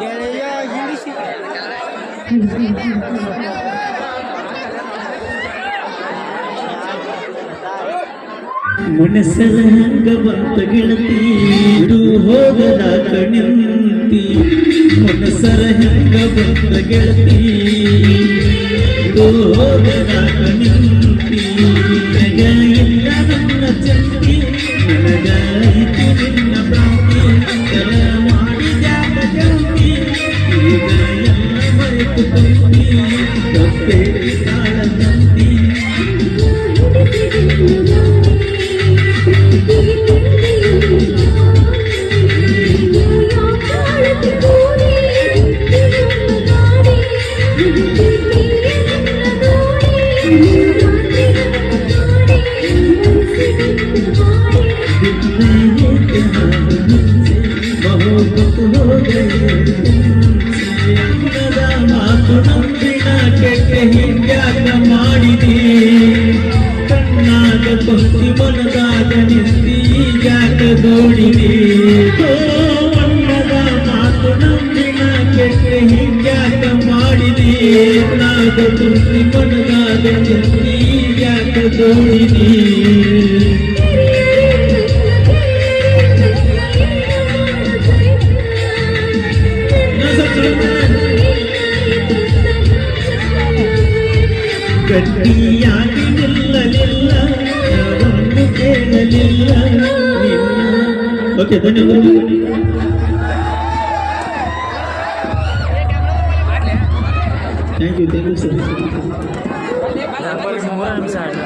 ಗೆಳೆಯ ಇಳಿಸಿ. ಮನಸ್ಸದ ಹಂಗ ಬಂತ ಗೆಳತಿ ಇದು ಹೋಗದ ಕಣಿಂತಿ ಮನಸ್ಸರ ಹಂಗ ಬಂತ ಗೆಳತಿ ಇದು ಹೋಗದ ಕಣಿಂತಿ Oh, oh, oh, oh, oh, ಮಾತು ನಂಬಿನ ಕೆಟ್ಟ ಹಿಂದ್ಯಾಗ ಮಾಡಿದೆ. ಕಣ್ಣಾಗ ಪಕ್ಷಿ ಮನದಾಗ ನಿಂತಿ ಯಾಕ ದೋಡಿದೆ. ಅಣ್ಣದ ಮಾತು ನಂಬಿನ ಕೆಟ್ಟ ಹಿಂದ್ಯಾಗ ಮಾಡಿದೆ. ನಾಗ ಪಕ್ಷಿ ಮನದಾಗ ನಿಂತಿ ಯಾಕ ದೋಡಿದೆ. ಗಟ್ಟಿಯಾಗಿ ನಿಲ್ಲಲಿಲ್ಲ ಯಾವನ್ನು ಕೇಳಲಿಲ್ಲ ಓಕೆ ಧನ್ಯವಾದ thank you thank you sir ಮೂರು ನಿಮಿಷ ಆಯ್ತು